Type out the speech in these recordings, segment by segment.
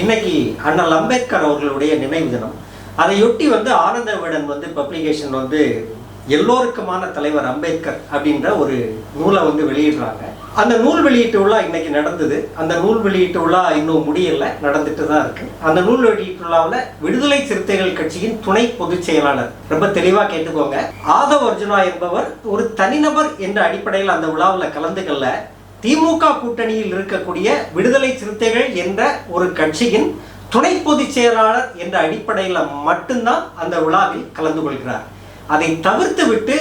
இன்னைக்கு அண்ணல் அம்பேத்கர் அவர்களுடைய நினைவு தினம். அதையொட்டி வந்து ஆனந்த விடன் வந்து பப்ளிகேஷன் வந்து எல்லோருக்குமான தலைவர் அம்பேத்கர் அப்படின்ற ஒரு நூலை வந்து வெளியிடுறாங்க. அந்த நூல் வெளியீட்டு விழா இன்னைக்கு நடந்தது. அந்த நூல் வெளியீட்டு விழா இன்னும் முடியல நடந்துட்டு தான் இருக்கு. அந்த நூல் வெளியீட்டு விழாவில் விடுதலை சிறுத்தைகள் கட்சியின் துணை பொதுச் செயலாளர் ரொம்ப தெளிவாக கேட்டுக்கோங்க. ஆதவ் அர்ஜுனா என்பவர் ஒரு தனிநபர் என்ற அடிப்படையில் அந்த விழாவில் கலந்துக்கல. திமுக கூட்டணியில் இருக்கக்கூடிய விடுதலை சிறுத்தைகள் என்ற ஒரு கட்சியின் துணை பொதுச் செயலாளர் என்ற அடிப்படையில் மட்டும்தான் அந்த விழாவில் கலந்து கொள்கிறார். அதை தவிர்த்து விட்டு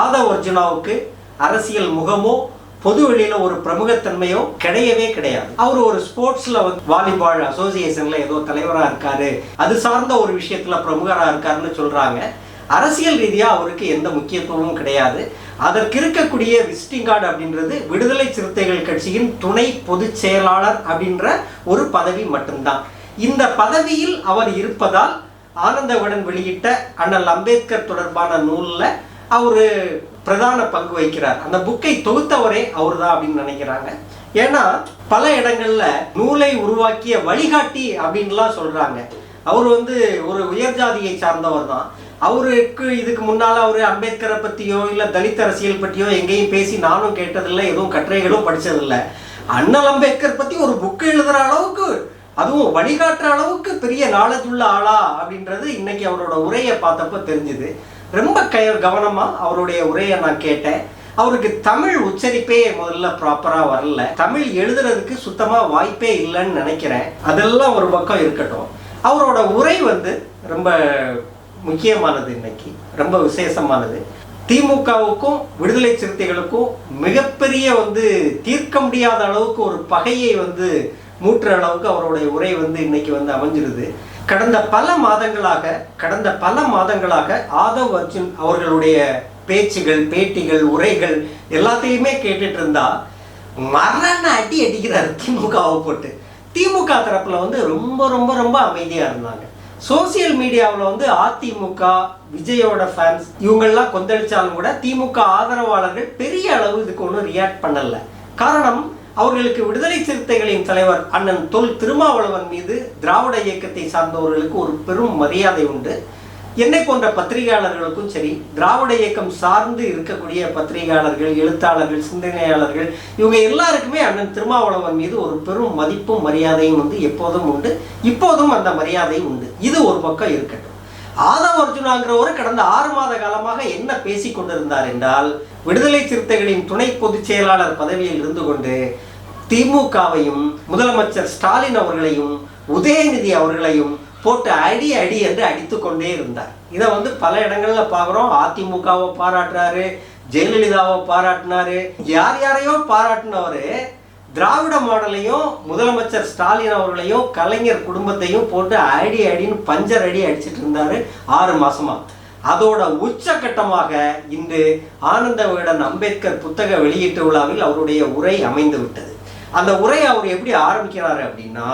ஆதவ் அர்ஜுனாவுக்கு அரசியல் முகமோ பொது வெளியில ஒரு பிரமுகத்தன்மையோ கிடையவே கிடையாது. அவர் ஒரு ஸ்போர்ட்ஸ்ல வந்து வாலிபால் அசோசியேஷன்ல ஏதோ தலைவரா இருக்காரு. அது சார்ந்த ஒரு விஷயத்துல பிரமுகரா இருக்காருன்னு சொல்றாங்க. அரசியல் ரீதியா அவருக்கு எந்த முக்கியத்துவமும் கிடையாது. அதற்கு இருக்கக்கூடிய விசிட்டிங் கார்டு அப்படின்றது விடுதலை சிறுத்தைகள் கட்சியின் துணை பொதுச் செயலாளர் அப்படின்ற ஒரு பதவி மட்டும்தான். இந்த பதவியில் அவர் இருப்பதால் ஆனந்தவுடன் வெளியிட்ட அண்ணல் அம்பேத்கர் தொடர்பான நூலில் அவர் பிரதான பங்கு வகிக்கிறார். அந்த புக்கை தொகுத்தவரே அவர் தான் அப்படின்னு நினைக்கிறாங்க. ஏன்னா பல இடங்கள்ல நூலை உருவாக்கிய வழிகாட்டி அப்படின்லாம் சொல்றாங்க. அவர் வந்து ஒரு உயர் ஜாதியை சார்ந்தவர் தான் அவருக்கு இதுக்கு முன்னால் அவர் அம்பேத்கரை பற்றியோ இல்லை தலித் அரசியல் பற்றியோ எங்கேயும் பேசி நானும் கேட்டதில்லை எதுவும் கட்டுரைகளும் படித்ததில்லை அண்ணல் அம்பேத்கர் பற்றி ஒரு புக்கு எழுதுகிற அளவுக்கு அதுவும் வழிகாட்டுற அளவுக்கு பெரிய நாலேஜ் உள்ள ஆளா அப்படின்றது இன்னைக்கு அவரோட உரையை பார்த்தப்ப தெரிஞ்சுது. ரொம்ப க கவனமாக அவருடைய உரையை நான் கேட்டேன். அவருக்கு தமிழ் உச்சரிப்பே முதல்ல ப்ராப்பராக வரல. தமிழ் எழுதுறதுக்கு சுத்தமாக வாய்ப்பே இல்லைன்னு நினைக்கிறேன். அதெல்லாம் ஒரு பக்கம் இருக்கட்டும். அவரோட உரை வந்து ரொம்ப முக்கியமானது இன்னைக்கு ரொம்ப விசேஷமானது. திமுகவுக்கும் விடுதலை சிறுத்தைகளுக்கும் மிகப்பெரிய வந்து தீர்க்க முடியாத அளவுக்கு ஒரு பகையை வந்து மூட்டுற அளவுக்கு அவருடைய உரை வந்து இன்னைக்கு வந்து அமைஞ்சிருது. கடந்த பல மாதங்களாக கடந்த பல மாதங்களாக ஆதவ் அர்ஜுன் அவர்களுடைய பேச்சுகள் பேட்டிகள் உரைகள் எல்லாத்தையுமே கேட்டுட்டு இருந்தா மரண அடி அடிக்கிறார் திமுகவை போட்டு. திமுக தரப்புல வந்து ரொம்ப ரொம்ப ரொம்ப அமைதியா இருந்தாங்க. சோசியல் மீடியாவில் வந்து அதிமுக விஜயோட ஃபேன்ஸ் இவங்கெல்லாம் கொந்தளிச்சாலும் கூட திமுக ஆதரவாளர்கள் பெரிய அளவு இதுக்கு ஒன்றும் ரியாக்ட் பண்ணலை. காரணம் அவர்களுக்கு விடுதலை சிறுத்தைகளின் தலைவர் அண்ணன் தொல் திருமாவளவன் மீது திராவிட இயக்கத்தை சார்ந்தவர்களுக்கு ஒரு பெரும் மரியாதை உண்டு. என்னை போன்ற பத்திரிகையாளர்களுக்கும் சரி திராவிட இயக்கம் சார்ந்து இருக்கக்கூடிய பத்திரிகையாளர்கள் எழுத்தாளர்கள் சிந்தனையாளர்கள் இவங்க எல்லாருக்குமே அண்ணன் திருமாவளவன் மீது ஒரு பெரும் மதிப்பும் மரியாதையும் வந்து எப்போதும் உண்டு. இப்போதும் அந்த மரியாதை உண்டு. இது ஒரு பக்கம் இருக்கட்டும். ஆதவ அர்ஜுனாங்கிறவர் கடந்த ஆறு மாத காலமாக என்ன பேசி கொண்டிருந்தார் என்றால் விடுதலை சிறுத்தைகளின் துணை பொதுச் செயலாளர் பதவியில் இருந்து கொண்டு திமுகவையும் முதலமைச்சர் ஸ்டாலின் அவர்களையும் உதயநிதி அவர்களையும் போட்டு அடி அடி என்று அடித்து கொண்டே இருந்தார். இதை வந்து பல இடங்களில் பார்க்குறோம். அதிமுகவை பாராட்டுறாரு ஜெயலலிதாவை பாராட்டினாரு. யார் யாரையோ பாராட்டினவர் திராவிட மாடலையும் முதலமைச்சர் ஸ்டாலின் அவர்களையும் கலைஞர் குடும்பத்தையும் போட்டு அடி அடின்னு பஞ்சர் அடி அடிச்சிட்டு இருந்தார் ஆறு மாசமா. அதோட உச்சகட்டமாக இன்று ஆனந்த விகடன் அம்பேத்கர் புத்தக வெளியீட்டு விழாவில் அவருடைய உரை அமைந்து விட்டது அந்த உரை அவர் எப்படி ஆரம்பிக்கிறாரு அப்படின்னா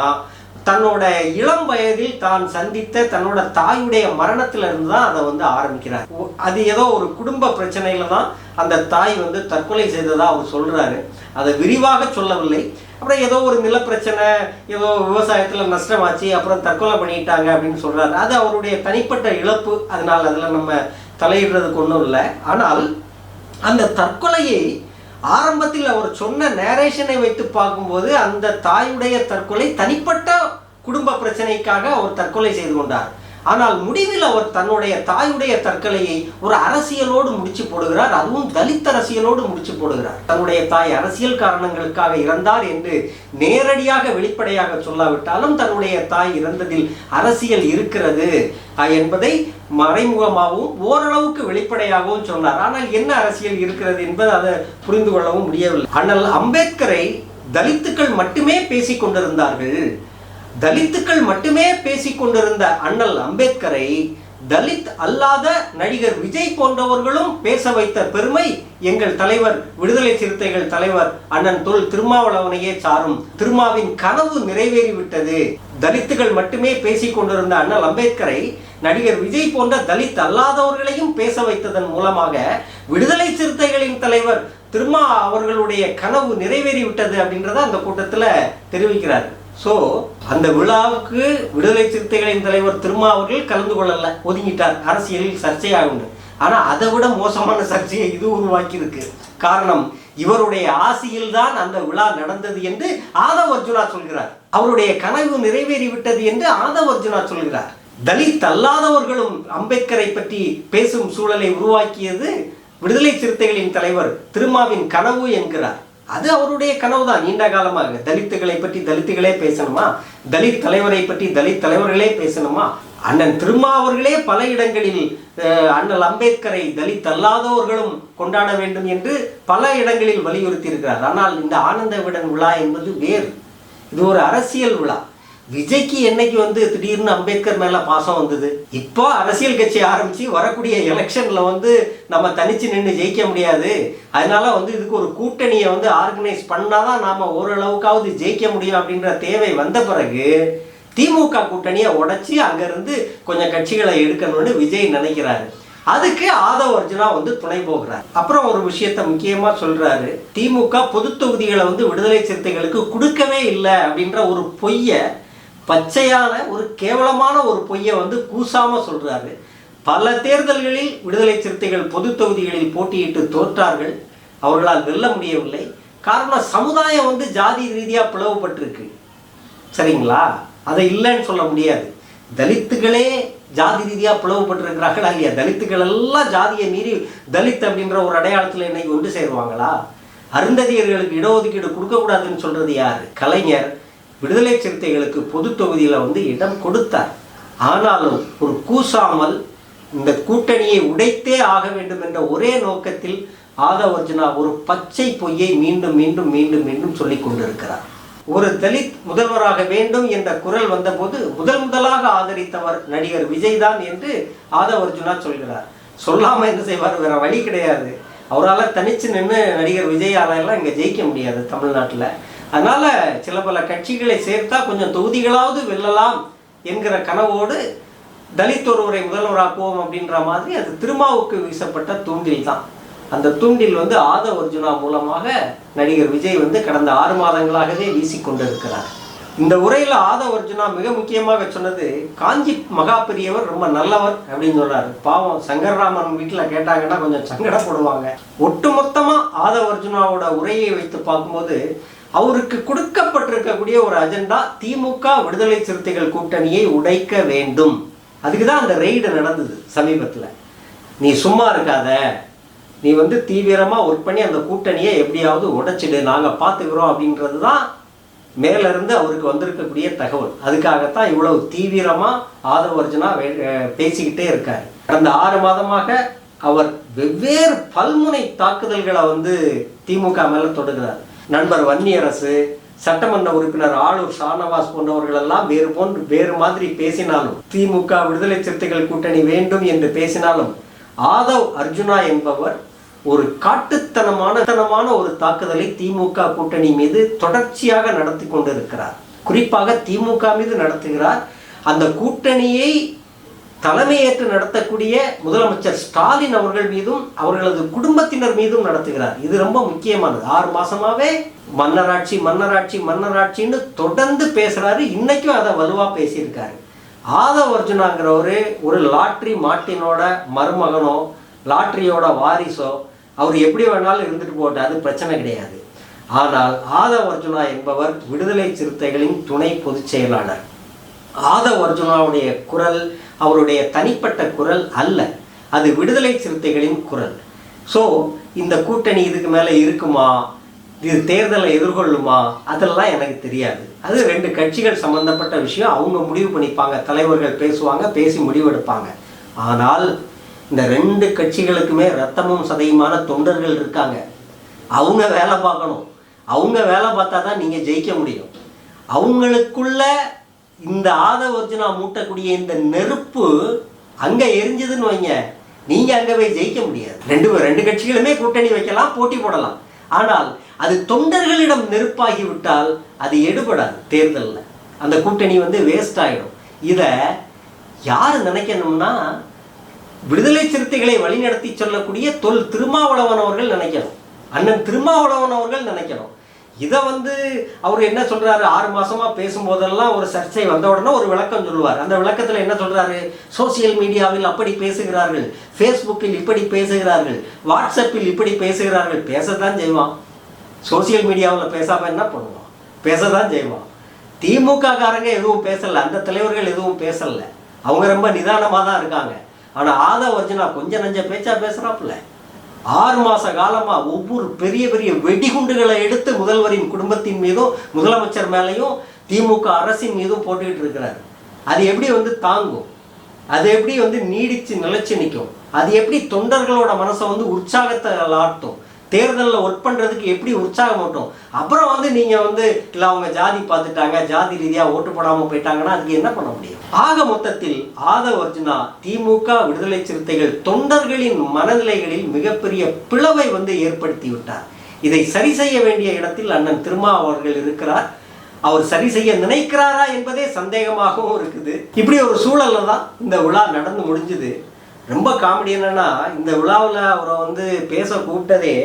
தன்னோட இளம் வயதில் தான் சந்தித்த தன்னோட தாயுடைய மரணத்திலிருந்து தான் அதை வந்து ஆரம்பிக்கிறார். அது ஏதோ ஒரு குடும்ப பிரச்சனையில தான் அந்த தாய் வந்து தற்கொலை செய்ததா அவர் சொல்றாரு. அதை விரிவாக சொல்லவில்லை. அப்புறம் ஏதோ ஒரு நிலப்பிரச்சனை ஏதோ விவசாயத்தில் நஷ்டமாச்சு அப்புறம் தற்கொலை பண்ணிட்டாங்க அப்படின்னு சொல்றாரு. அது அவருடைய தனிப்பட்ட இழப்பு. அதனால் அதில் நம்ம தலையிடுறதுக்கு ஒன்றும் இல்லை. ஆனால் அந்த தற்கொலையை ஆரம்பத்தில் அவர் சொன்ன நேரேஷனை வைத்து பார்க்கும்போது அந்த தாயுடைய தற்கொலை தனிப்பட்ட குடும்ப பிரச்சனைக்காக அவர் தற்கொலை செய்து கொண்டார். ஆனால் முடிவில் அவர் தன்னுடைய தாயுடைய தற்கொலையை ஒரு அரசியலோடு முடிச்சு போடுகிறார். அதுவும் தலித் அரசியலோடு முடிச்சு போடுகிறார். தன்னுடைய தாய் அரசியல் காரணங்களுக்காக இறந்தார் என்று நேரடியாக வெளிப்படையாக சொல்லாவிட்டாலும் தன்னுடைய தாய் இறந்ததில் அரசியல் இருக்கிறது என்பதை மறைமுகமாகவும் ஓரளவுக்கு வெளிப்படையாகவும் சொன்னார். ஆனால் என்ன அரசியல் இருக்கிறது என்பது அதை புரிந்து கொள்ளவும் முடியவில்லை. ஆனால் அம்பேத்கரை தலித்துக்கள் மட்டுமே பேசிக் கொண்டிருந்தார்கள். தலித்துக்கள் மட்டுமே பேசிக் கொண்டிருந்த அண்ணல் அம்பேத்கரை தலித் அல்லாத நடிகர் விஜய் போன்றவர்களும் பேச வைத்த பெருமை எங்கள் தலைவர் விடுதலை சிறுத்தைகள் தலைவர் அண்ணன் தொல் திருமாவளவனையே சாரும். திருமாவின் கனவு நிறைவேறிவிட்டது. தலித்துகள் மட்டுமே பேசிக் கொண்டிருந்த அண்ணல் அம்பேத்கரை நடிகர் விஜய் போன்ற தலித் அல்லாதவர்களையும் பேச வைத்ததன் மூலமாக விடுதலை சிறுத்தைகளின் தலைவர் திருமா அவர்களுடைய கனவு நிறைவேறிவிட்டது அப்படின்றத அந்த கூட்டத்தில் தெரிவிக்கிறார். ஸோ அந்த விழாவுக்கு விடுதலை சிறுத்தைகளின் தலைவர் திருமா அவர்கள் கலந்து கொள்ளல ஒதுங்கிட்டார். அரசியலில் சர்ச்சையாக உண்டு. ஆனால் அதை விட மோசமான சர்ச்சையை இது உருவாக்கி இருக்கு காரணம் இவருடைய ஆசையில் தான் அந்த விழா நடந்தது என்று ஆதவ அர்ஜுனா சொல்கிறார். அவருடைய கனவு நிறைவேறிவிட்டது என்று ஆதவ அர்ஜுனா சொல்கிறார். தலித் அல்லாதவர்களும் அம்பேத்கரை பற்றி பேசும் சூழலை உருவாக்கியது விடுதலை சிறுத்தைகளின் தலைவர் திருமாவின் கனவு என்கிறார். அது அவருடைய கனவு தான் நீண்ட காலமாக தலித்துகளை பற்றி தலித்துகளே பேசணுமா? தலித் தலைவரை பற்றி தலித் தலைவர்களே பேசணுமா? அண்ணன் திருமாவர்களே பல இடங்களில் அண்ணல் அம்பேத்கரை தலித் அல்லாதவர்களும் கொண்டாட வேண்டும் என்று பல இடங்களில் வலியுறுத்தி இருக்கிறார் ஆனால் இந்த ஆனந்த விடன் விழா என்பது வேறு. இது ஒரு அரசியல் விழா. விஜய்க்கு என்னைக்கு வந்து திடீர்னு அம்பேத்கர் மேல பாசம் வந்தது? இப்போ அரசியல் கட்சி ஆரம்பிச்சு வரக்கூடிய எலெக்ஷன்ல வந்து நம்ம தனிச்சு நின்று ஜெயிக்க முடியாது. அதனால வந்து இதுக்கு ஒரு கூட்டணியை வந்து ஆர்கனைஸ் பண்ணாதான் நாம ஓரளவுக்காவது ஜெயிக்க முடியும் அப்படின்ற தேவை வந்த பிறகு திமுக கூட்டணியை உடைச்சி அங்கிருந்து கொஞ்சம் கட்சிகளை எடுக்கணும்னு விஜய் நினைக்கிறாரு. அதுக்கு ஆதவ அர்ஜுனா வந்து துணை போகிறார். அப்புறம் ஒரு விஷயத்த முக்கியமா சொல்றாரு. திமுக பொது தொகுதிகளை வந்து விடுதலை சிறுத்தைகளுக்கு கொடுக்கவே இல்லை அப்படின்ற ஒரு பொய்யை பச்சையான ஒரு கேவலமான ஒரு பொய்யை வந்து கூசாம சொல்றாரு. பல தேர்தல்களில் விடுதலை சிறுத்தைகள் பொது தொகுதிகளில் போட்டியிட்டு தோற்றார்கள். அவர்களால் வெல்ல முடியவில்லை. காரணம் சமுதாயம் வந்து ஜாதி ரீதியாக பிளவுபட்டிருக்கு. சரிங்களா? அதை இல்லைன்னு சொல்ல முடியாது. தலித்துகளே ஜாதி ரீதியாக பிளவுபட்டிருக்கிறார்கள். இல்லையா தலித்துகள் எல்லாம் ஜாதியை மீறி தலித் அப்படின்ற ஒரு அடையாளத்தில் என்னை ஒன்று சேருவாங்களா? அருந்ததியர்களுக்கு இடஒதுக்கீடு கொடுக்கக்கூடாதுன்னு சொல்றது யார்? கலைஞர். விடுதலை சிறுத்தைகளுக்கு பொது தொகுதியில் வந்து இடம் கொடுத்தார். ஆனாலும் ஒரு கூசாமல் இந்த கூட்டணியை உடைத்தே ஆக வேண்டும் என்ற ஒரே நோக்கத்தில் ஆதவர்ஜுனா ஒரு பச்சை பொய்யை மீண்டும் மீண்டும் மீண்டும் மீண்டும் சொல்லி கொண்டிருக்கிறார். ஒரு தலித் முதல்வராக வேண்டும் என்ற குரல் வந்தபோது முதல் முதலாக ஆதரித்தவர் நடிகர் விஜய் தான் என்று ஆதவர்ஜுனா சொல்கிறார். சொல்லாமல் என்ன செய்வார்? வேற வழி கிடையாது. அவரால் தனிச்சு நின்று நடிகர் விஜயால எல்லாம் இங்கே ஜெயிக்க முடியாது தமிழ்நாட்டில். அதனால சில பல கட்சிகளை சேர்த்தா கொஞ்சம் தொகுதிகளாவது வெல்லலாம் என்கிற கனவோடு தலித் ஒருவரை முதல்வராக்குவோம் அப்படின்ற மாதிரி அது திருமாவுக்கு வீசப்பட்ட தூண்டில் தான் அந்த தூண்டில் வந்து ஆதவ அர்ஜுனா மூலமாக நடிகர் விஜய் வந்து கடந்த ஆறு மாதங்களாகவே வீசிக்கொண்டிருக்கிறார். இந்த உரையில் ஆதவ அர்ஜுனா மிக முக்கியமாக சொன்னது காஞ்சி மகா பெரியவர் ரொம்ப நல்லவர் அப்படின்னு சொல்றாரு. பாவம் சங்கரராமன் வீட்டில் கேட்டாங்கன்னா கொஞ்சம் சங்கடப்படுவாங்க. ஒட்டுமொத்தமாக ஆதவ அர்ஜுனாவோட உரையை வைத்து பார்க்கும்போது அவருக்கு கொடுக்கப்பட்டிருக்கக்கூடிய ஒரு அஜெண்டா திமுக விடுதலை சிறுத்தைகள் கூட்டணியை உடைக்க வேண்டும். அதுக்கு தான் அந்த ரெய்டு நடந்தது சமீபத்தில். நீ சும்மா இருக்காத. நீ வந்து தீவிரமாக ஒர்க் பண்ணி அந்த கூட்டணியை எப்படியாவது உடைச்சிடு. நாங்கள் பார்த்துக்கிறோம் அப்படின்றது தான் மேலேருந்து அவருக்கு வந்திருக்கக்கூடிய தகவல். அதுக்காகத்தான் இவ்வளவு தீவிரமாக ஆதவர்ஜனா பேசிக்கிட்டே இருக்கார். கடந்த ஆறு மாதமாக அவர் வெவ்வேறு பல்முனை தாக்குதல்களை வந்து திமுக மேலே தொடுகிறார். நண்பர் வன்னியரசு சட்டமன்ற உறுப்பினர் ஆளூர் ஷானவாஸ் போன்றவர்கள் எல்லாம் வேறு போன்று வேறு மாதிரி பேசினாலும் திமுக விடுதலை சிறுத்தைகள் கூட்டணி வேண்டும் என்று பேசினாலும் ஆதவ் அர்ஜுனா என்பவர் ஒரு காட்டுத்தனமான தனமான ஒரு தாக்குதலை திமுக கூட்டணி மீது தொடர்ச்சியாக நடத்தி கொண்டிருக்கிறார். குறிப்பாக திமுக மீது நடத்துகிறார். அந்த கூட்டணியை தலைமையேற்று நடத்தக்கூடிய முதலமைச்சர் ஸ்டாலின் அவர்கள் மீதும் அவர்களது குடும்பத்தினர் மீதும் நடத்துகிறார். இது ரொம்ப முக்கியமானது. ஆறு மாசமாவே மன்னராட்சி மன்னராட்சி மன்னராட்சின்னு தொடர்ந்து பேசுறாரு. இன்னைக்கும் அதை வலுவா பேசியிருக்காரு. ஆதவ அர்ஜுனாங்கிறவர் ஒரு லாட்ரி மாட்டினோட மருமகனோ லாட்ரியோட வாரிசோ அவர் எப்படி வேணாலும் இருந்துட்டு போட்டு அது பிரச்சனை கிடையாது. ஆனால் ஆதவ அர்ஜுனா என்பவர் விடுதலை சிறுத்தைகளின் துணை பொதுச் செயலாளர். ஆதவ அர்ஜுனாவுடைய குரல் அவருடைய தனிப்பட்ட குரல் அல்ல. அது விடுதலை சிறுத்தைகளின் குரல். ஸோ இந்த கூட்டணி இதுக்கு மேலே இருக்குமா? இது தேர்தலை எதிர்கொள்ளுமா? அதெல்லாம் எனக்கு தெரியாது. அது ரெண்டு கட்சிகள் சம்பந்தப்பட்ட விஷயம். அவங்க முடிவு பண்ணிப்பாங்க. தலைவர்கள் பேசுவாங்க பேசி முடிவெடுப்பாங்க ஆனால் இந்த ரெண்டு கட்சிகளுக்குமே ரத்தமும் சதையுமான தொண்டர்கள் இருக்காங்க. அவங்க வேலை பார்க்கணும். அவங்க வேலை பார்த்தா தான் நீங்கள் ஜெயிக்க முடியும். அவங்களுக்குள்ள இந்த ஆதவர்ஜுனா மூட்டக்கூடிய இந்த நெருப்பு அங்கே எரிஞ்சதுன்னு வைங்க. நீங்கள் அங்கே போய் ஜெயிக்க முடியாது. ரெண்டு ரெண்டு கட்சிகளுமே கூட்டணி வைக்கலாம் போட்டி போடலாம். ஆனால் அது தொண்டர்களிடம் நெருப்பாகி விட்டால் அது எடுபடாது தேர்தலில். அந்த கூட்டணி வந்து வேஸ்ட் ஆகிடும் இதை யார் நினைக்கணும்னா விடுதலை சிறுத்தைகளை வழிநடத்தி சொல்லக்கூடிய தொல் திருமாவளவன் அவர்கள் நினைக்கணும். அண்ணன் திருமாவளவன் அவர்கள் நினைக்கணும். இதை வந்து அவர் என்ன சொல்றாரு? ஆறு மாசமா பேசும்போதெல்லாம் ஒரு சர்ச்சை வந்த உடனே ஒரு விளக்கம் சொல்லுவார். அந்த விளக்கத்தில் என்ன சொல்றாரு? சோசியல் மீடியாவில் அப்படி பேசுகிறார்கள். ஃபேஸ்புக்கில் இப்படி பேசுகிறார்கள். வாட்ஸ்அப்பில் இப்படி பேசுகிறார்கள். பேசத்தான் செய்வான். சோசியல் மீடியாவில் பேசாம என்ன பண்ணுவான்? பேசத்தான் செய்வான். திமுக காரங்க எதுவும் பேசல. அந்த தலைவர்கள் எதுவும் பேசல. அவங்க ரொம்ப நிதானமாக தான் இருக்காங்க. ஆனால் ஆதவ வர்ஜனா கொஞ்சம் நஞ்ச பேச்சா பேசுறாப்புல. ஆறு மாச காலமாக ஒவ்வொரு பெரிய பெரிய வெடிகுண்டுகளை எடுத்து முதல்வரின் குடும்பத்தின் மீதும் முதலமைச்சர் மேலேயும் திமுக அரசின் மீதும் போட்டுக்கிட்டு இருக்கிறாரு. அது எப்படி வந்து தாங்கும்? அது எப்படி வந்து நீடித்து நிலைச்சு நிற்கும்? அது எப்படி தொண்டர்களோட மனசை வந்து உற்சாகத்தை ஆட்டும்? தேர்தலில் ஒர்க் பண்ணுறதுக்கு எப்படி உற்சாகமட்டும் அப்புறம் வந்து நீங்கள் வந்து இல்லை அவங்க ஜாதி பார்த்துட்டாங்க ஜாதி ரீதியாக ஓட்டு போடாமல் போயிட்டாங்கன்னா அதுக்கு என்ன பண்ண முடியும்? ஆக மொத்தத்தில் ஆதவ் அர்ஜுனா திமுக விடுதலை சிறுத்தைகள் தொண்டர்களின் மனநிலைகளில் மிகப்பெரிய பிளவை வந்து ஏற்படுத்தி விட்டார். இதை சரி செய்ய வேண்டிய இடத்தில் அண்ணன் திருமா அவர்கள் இருக்கிறார். அவர் சரி செய்ய நினைக்கிறாரா என்பதே சந்தேகமாகவும் இருக்குது. இப்படி ஒரு சூழல்ல தான் இந்த விழா நடந்து முடிஞ்சுது. ரொம்ப காமெடி என்னன்னா இந்த விழாவில் அவரை வந்து பேச கூப்பிட்டதே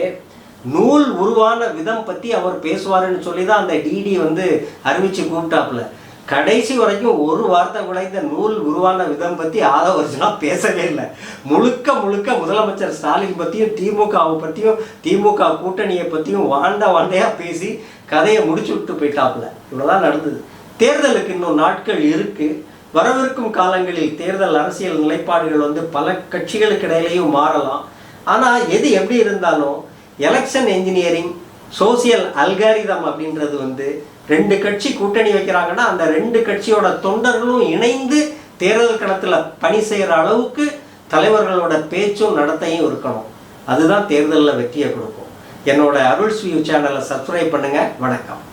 நூல் உருவான விதம் பற்றி அவர் பேசுவாருன்னு சொல்லி தான் அந்த டிடி வந்து அறிவிச்சு கூப்பிட்டாப்புல. கடைசி வரைக்கும் ஒரு வார்த்தை கூட இந்த நூல் உருவான விதம் பற்றி ஆதவர்ஜனா பேசவே இல்லை. முழுக்க முழுக்க முதலமைச்சர் ஸ்டாலின் பற்றியும் திமுகவை பற்றியும் திமுக கூட்டணியை பற்றியும் வாண்ட வாண்டையாக பேசி கதையை முடிச்சு விட்டு போயிட்டாப்புல. இவ்வளோதான் நடந்தது. தேர்தலுக்கு இன்னும் நாட்கள் இருக்குது வரவிருக்கும் காலங்களில் தேர்தல் அரசியல் நிலைப்பாடுகள் வந்து பல கட்சிகளுக்கு இடையிலையும் மாறலாம். ஆனால் எது எப்படி இருந்தாலும் எலெக்ஷன் என்ஜினியரிங் சோசியல் அல்காரிதம் அப்படின்றது வந்து ரெண்டு கட்சி கூட்டணி வைக்கிறாங்கன்னா அந்த ரெண்டு கட்சியோட தொண்டர்களும் இணைந்து தேர்தல் களத்தில் பணி செய்கிற அளவுக்கு தலைவர்களோட பேச்சும் நடத்தையும் இருக்கணும். அதுதான் தேர்தலில் வெற்றியை கொடுக்கும். என்னோட அருள் ஸ்வியூ சேனலை சப்ஸ்கிரைப் பண்ணுங்கள் வணக்கம்.